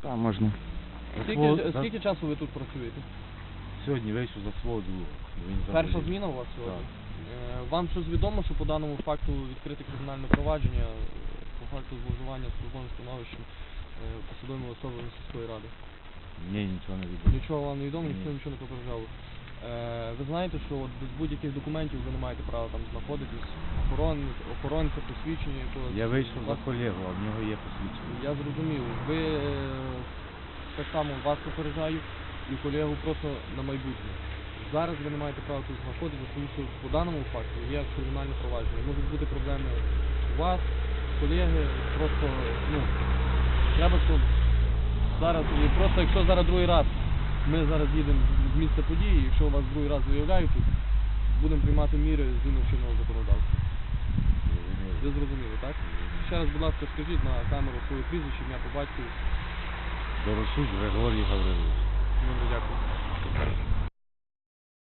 Та можна. Скільки, скільки часу ви тут працюєте? Сьогодні вийшов за свого. Перша зміна у вас сьогодні? Е, Вам щось відомо, що по даному факту відкрите кримінальне провадження е, по факту зловживання службовим становищем е, посадовими особами сільської ради? Ні, нічого не відомо. Нічого вам не відомо, ніхто нічого не попереджав. Е, ви знаєте, що от без будь-яких документів ви не маєте права там знаходитись, охорон, охоронця, посвідчення якогось. Я вийшов за Вас- колегу, а в нього є посвідчення. Я зрозумів. Ви е, так само вас попереджаю і колегу просто на майбутнє. Зараз ви не маєте права тут знаходитися, тому що по даному факту є кримінальне провадження. Можуть бути проблеми у вас, колеги, просто ну треба, щоб зараз і просто якщо зараз другий раз ми зараз їдемо з місця події, якщо у вас другий раз виявляють будемо приймати міри згідно чинного законодавства. Ви зрозуміли, так? Ще раз, будь ласка, скажіть на камеру своє прізвище, ім'я по батькові. Доросюк Григорій Гаврилович.